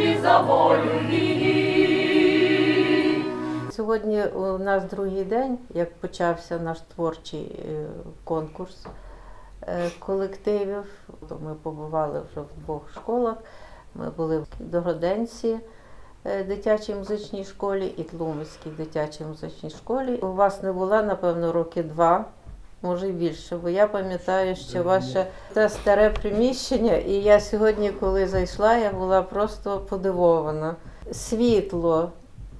смерті за волю її. Сьогодні у нас другий день, як почався наш творчий е, конкурс е, колективів. Ми побували вже в двох школах. Ми були в Дороденці е, дитячій музичній школі і Тлумацькій дитячій музичній школі. У вас не було, напевно, роки два. Може й більше, бо я пам'ятаю, що ваше те старе приміщення, і я сьогодні, коли зайшла, я була просто подивована. Світло,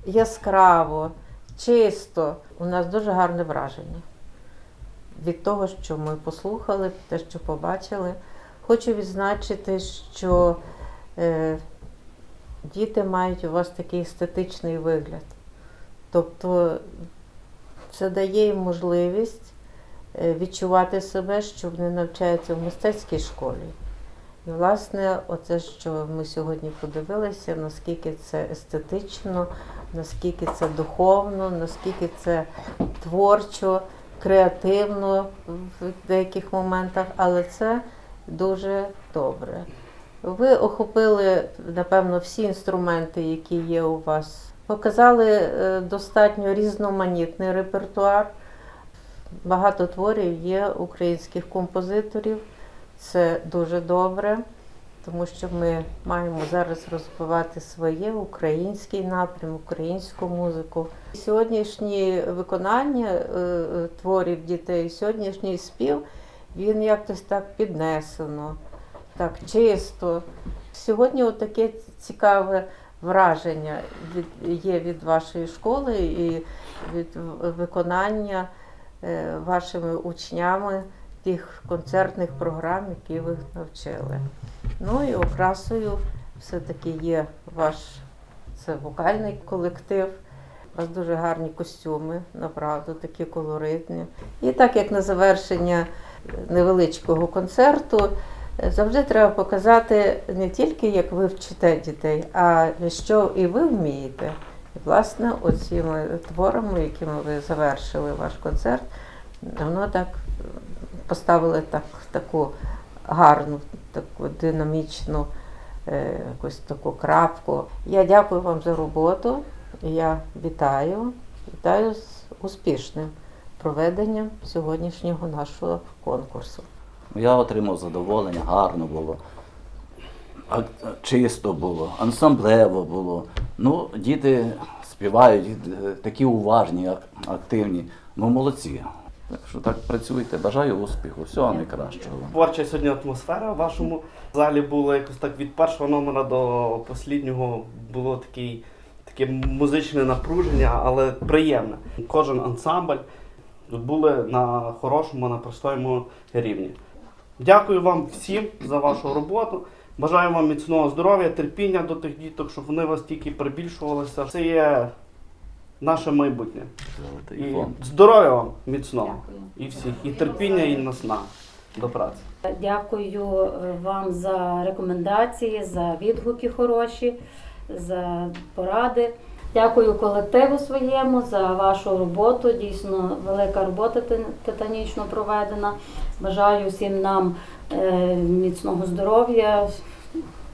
яскраво, чисто. У нас дуже гарне враження від того, що ми послухали, те, що побачили. Хочу відзначити, що е, діти мають у вас такий естетичний вигляд. Тобто це дає їм можливість е, відчувати себе, що вони навчаються в мистецькій школі. І, власне, оце, що ми сьогодні подивилися, наскільки це естетично, наскільки це духовно, наскільки це творчо, креативно в деяких моментах, але це дуже добре. Ви охопили, напевно, всі інструменти, які є у вас. Показали е, достатньо різноманітний репертуар. Багато творів є українських композиторів. Це дуже добре, тому що ми маємо зараз розвивати своє український напрям, українську музику. Сьогоднішнє виконання е, е, творів дітей, сьогоднішній спів, він якось так піднесено, так чисто. Сьогодні таке цікаве враження від, є від вашої школи і від виконання вашими учнями тих концертних програм, які ви навчили. Ну і окрасою все-таки є ваш це вокальний колектив. У вас дуже гарні костюми, направду, такі колоритні. І так як на завершення невеличкого концерту, е, завжди треба показати не тільки як ви вчите дітей, а що і ви вмієте. І, власне, оціми творами, якими ви завершили ваш концерт, воно так поставили так, таку гарну, таку динамічну е, якусь таку крапку. Я дякую вам за роботу. Я вітаю, вітаю з успішним проведенням сьогоднішнього нашого конкурсу. Я отримав задоволення, гарно було. Чисто було, ансамблево було. Ну, діти співають е, такі уважні, ак- активні. Ну, молодці. Так що так працюйте. Бажаю успіху, всього найкращого. Творча сьогодні атмосфера в вашому залі була якось так від першого номера до останнього було такий, таке музичне напруження, але приємне. Кожен ансамбль були на хорошому, на простому рівні. Дякую вам всім за вашу роботу. Бажаю вам міцного здоров'я, терпіння до тих діток, щоб вони вас тільки прибільшувалися. Це є наше майбутнє. І здоров'я вам міцного. І всіх. І терпіння, і насна до праці. Дякую вам за рекомендації, за відгуки хороші, за поради. Дякую колективу своєму за вашу роботу. Дійсно, велика робота титанічно проведена. Бажаю всім нам е, міцного здоров'я,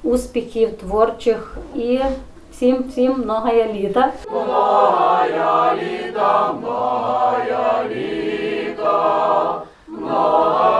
успіхів творчих і всім всім многая літа. Многая літа, многая літа, многая